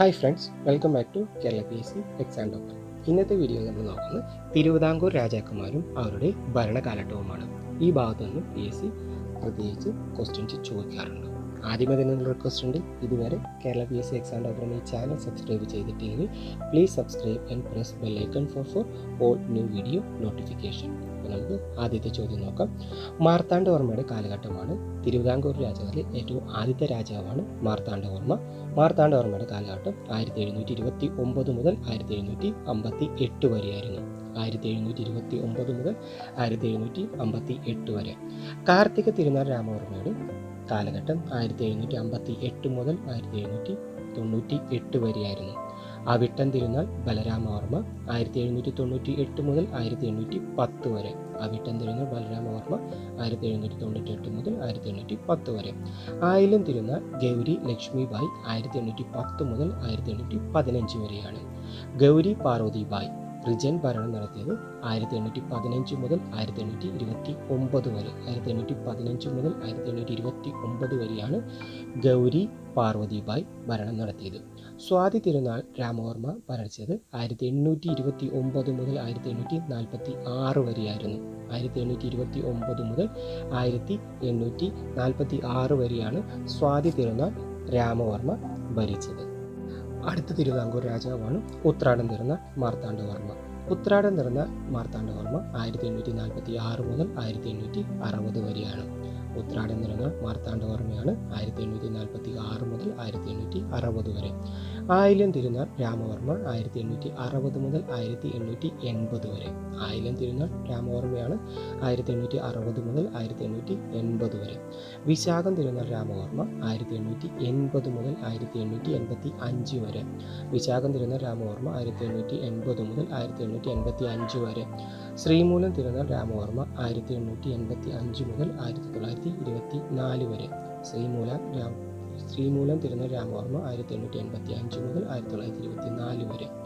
Hi friends welcome back to Kerala P S C exam doctor ഇന്നത്തെ video നമ്മൾ നോക്കുന്നത് തിരുവിതാംകൂർ രാജാക്കന്മാരും അവരുടെ ഭരണകാലഘട്ടവുമാണ്. ഈ ഭാഗത്തു നിന്നും പി എസ് സി പ്രത്യേകിച്ച് ക്വസ്റ്റ്യൻസ് ചോദിക്കാറുണ്ട്. ആദ്യമേ തന്നെ നിങ്ങൾ റിക്വസ്റ്റ് ഉണ്ട്. ഇതുവരെ Kerala P S C exam doctor ഈ ചാനൽ സബ്സ്ക്രൈബ് ചെയ്തിട്ടില്ലെങ്കിൽ please subscribe and press bell icon for for all new video notification നമുക്ക് ആദ്യത്തെ ചോദ്യം നോക്കാം. മാർത്താണ്ഡവർമ്മയുടെ കാലഘട്ടമാണ്. തിരുവിതാംകൂർ രാജാവിലെ ഏറ്റവും ആദ്യത്തെ രാജാവാണ് മാർത്താണ്ഡവർമ്മ മാർത്താണ്ഡവർമ്മയുടെ കാലഘട്ടം ആയിരത്തി എഴുന്നൂറ്റി ഇരുപത്തി ഒമ്പത് മുതൽ ആയിരത്തി എഴുന്നൂറ്റി അമ്പത്തി എട്ട് വരെയായിരുന്നു. ആയിരത്തി എഴുന്നൂറ്റി ഇരുപത്തി ഒമ്പത് മുതൽ ആയിരത്തി എഴുന്നൂറ്റി അമ്പത്തി എട്ട് വരെ. കാർത്തിക തിരുനാൾ രാമവർമ്മയുടെ കാലഘട്ടം ആയിരത്തി എഴുന്നൂറ്റി അമ്പത്തി എട്ട് മുതൽ ആയിരത്തി എഴുന്നൂറ്റി തൊണ്ണൂറ്റി എട്ട് വരെയായിരുന്നു. ആ വിട്ടൻ തിരുനാൾ ബലരാമവർമ്മ ആയിരത്തി എഴുന്നൂറ്റി തൊണ്ണൂറ്റി എട്ട് മുതൽ ആയിരത്തി എണ്ണൂറ്റി പത്ത് വരെ. ആ വിട്ടൻ തിരുനാൾ ബലരാമവർമ്മ ആയിരത്തി എഴുന്നൂറ്റി തൊണ്ണൂറ്റി എട്ട് മുതൽ ആയിരത്തി എണ്ണൂറ്റി പത്ത് വരെ. ആയിരം തിരുനാൾ ഗൗരി ലക്ഷ്മിബായി ആയിരത്തി എണ്ണൂറ്റി പത്ത് മുതൽ ആയിരത്തി എണ്ണൂറ്റി പതിനഞ്ച് വരെയാണ്. ഗൗരി പാർവതിബായി റിജൻ ഭരണം നടത്തിയത് ആയിരത്തി എണ്ണൂറ്റി പതിനഞ്ച് മുതൽ ആയിരത്തി എണ്ണൂറ്റി ഇരുപത്തി ഒമ്പത് വരെ. ആയിരത്തി എണ്ണൂറ്റി പതിനഞ്ച് മുതൽ ആയിരത്തി എണ്ണൂറ്റി ഇരുപത്തി ഒമ്പത് വരെയാണ് ഗൗരി പാർവതിബായ് ഭരണം നടത്തിയത്. സ്വാതി തിരുനാൾ രാമവർമ്മ ഭരിച്ചത് ആയിരത്തി എണ്ണൂറ്റി ഇരുപത്തി ഒമ്പത് മുതൽ ആയിരത്തി എണ്ണൂറ്റി നാൽപ്പത്തി ആറ് വരെയായിരുന്നു. ആയിരത്തി എണ്ണൂറ്റി ഇരുപത്തി ഒമ്പത് മുതൽ ആയിരത്തി എണ്ണൂറ്റി നാൽപ്പത്തി ആറ് വരെയാണ് സ്വാതി തിരുനാൾ രാമവർമ്മ ഭരിച്ചത്. അടുത്ത തിരുവിതാംകൂർ രാജാവാണ് ഉത്രാടം തീർന്ന മാർത്താണ്ഡവർമ്മ ഉത്രാടം നിറഞ്ഞ മാർത്താണ്ഡവർമ്മ ആയിരത്തി എണ്ണൂറ്റി നാൽപ്പത്തി ആറ് മുതൽ ആയിരത്തി എണ്ണൂറ്റി അറുപത് വരെയാണ്. നിറഞ്ഞ മാർത്താണ്ഡവർമ്മയാണ് ആയിരത്തി എണ്ണൂറ്റി നാൽപ്പത്തി ആറ് മുതൽ ആയിരത്തി എണ്ണൂറ്റി അറുപത് വരെ. ആയില്യം തിരുനാൾ രാമവർമ്മ ആയിരത്തി എണ്ണൂറ്റി അറുപത് മുതൽ ആയിരത്തി എണ്ണൂറ്റി എൺപത് വരെ. ആയില്യം തിരുനാൾ രാമവർമ്മയാണ് ആയിരത്തി എണ്ണൂറ്റി അറുപത് മുതൽ ആയിരത്തി എണ്ണൂറ്റി എൺപത് വരെ. വിശാഖം തിരുനാൾ രാമവർമ്മ ആയിരത്തി എണ്ണൂറ്റി എൺപത് മുതൽ ആയിരത്തി എണ്ണൂറ്റി എൺപത്തി അഞ്ച് വരെ. വിശാഖം തിരുനാൾ രാമവർമ്മ ആയിരത്തി എണ്ണൂറ്റി എൺപത് മുതൽ ആയിരത്തി എണ്ണൂറ്റി എൺപത്തി അഞ്ച് വരെ. ശ്രീമൂലം തിരുനാൾ രാമവർമ്മ ആയിരത്തി എണ്ണൂറ്റി എൺപത്തി അഞ്ച് മുതൽ ആയിരത്തി തൊള്ളായിരത്തി ഇരുപത്തി നാല് വരെ. ശ്രീമൂലം രാം ശ്രീമൂലം തിരുനാൾ രാമവർമ്മ ആയിരത്തി എണ്ണൂറ്റി എൺപത്തി അഞ്ച് മുതൽ ആയിരത്തി തൊള്ളായിരത്തി ഇരുപത്തി നാല് വരെ.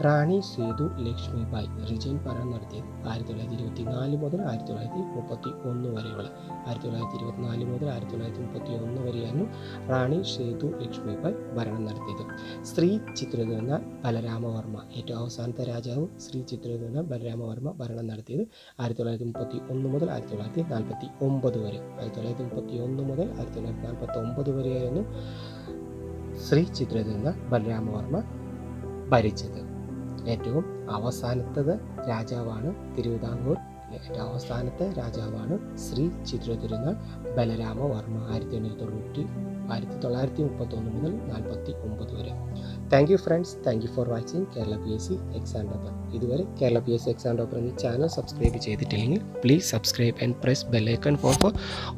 റാണി സേതു ലക്ഷ്മിബായ് റിജൻ ഭരണം നടത്തിയത് ആയിരത്തി തൊള്ളായിരത്തി ഇരുപത്തി നാല് മുതൽ ആയിരത്തി തൊള്ളായിരത്തി മുപ്പത്തി ഒന്ന് വരെയുള്ള ആയിരത്തി തൊള്ളായിരത്തി ഇരുപത്തിനാല് മുതൽ ആയിരത്തി തൊള്ളായിരത്തി മുപ്പത്തി ഒന്ന് വരെയായിരുന്നു റാണി സേതു ലക്ഷ്മിബായ് ഭരണം നടത്തിയത്. ശ്രീ ചിത്രരഥന ബലരാമവർമ്മ ഏറ്റവും അവസാനത്തെ രാജാവ് ശ്രീ ചിത്രരഥന ബലരാമവർമ്മ ഭരണം നടത്തിയത് ആയിരത്തി തൊള്ളായിരത്തി മുപ്പത്തി ഒന്ന് മുതൽ ആയിരത്തി തൊള്ളായിരത്തി നാൽപ്പത്തി ഒമ്പത് വരെ. ആയിരത്തി തൊള്ളായിരത്തി മുപ്പത്തി ഒന്ന് മുതൽ ആയിരത്തി തൊള്ളായിരത്തി നാൽപ്പത്തി ഒമ്പത് വരെയായിരുന്നു ശ്രീ ചിത്രരഥന ബലരാമവർമ്മ ഭരിച്ചത്. ഏറ്റവും അവസാനത്തത് രാജാവാണ് തിരുവിതാംകൂർ. ഏറ്റവും അവസാനത്തെ രാജാവാണ് ശ്രീ ചിത്രതിരുനാൾ ബലരാമവർമ്മ ആയിരത്തി എണ്ണൂറ്റി തൊണ്ണൂറ്റി ആയിരത്തി തൊള്ളായിരത്തി മുപ്പത്തി ഒന്ന് മുതൽ നാൽപ്പത്തി ഒമ്പത് വരെ. Thank you friends thank you for watching Kerala P S C exam topper ഇതുവരെ Kerala P S C exam topper എന്ന ചാനൽ സബ്സ്ക്രൈബ് ചെയ്തിട്ടില്ലെങ്കിൽ please subscribe and press bell icon for for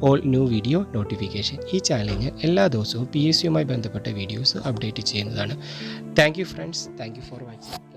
all new video notification ഈ ചാനലിൽ ഞാൻ എല്ലാ ദിവസവും P S സിയുമായി ബന്ധപ്പെട്ട വീഡിയോസ് അപ്ഡേറ്റ് ചെയ്യുന്നതാണ്. Thank you friends thank you for watching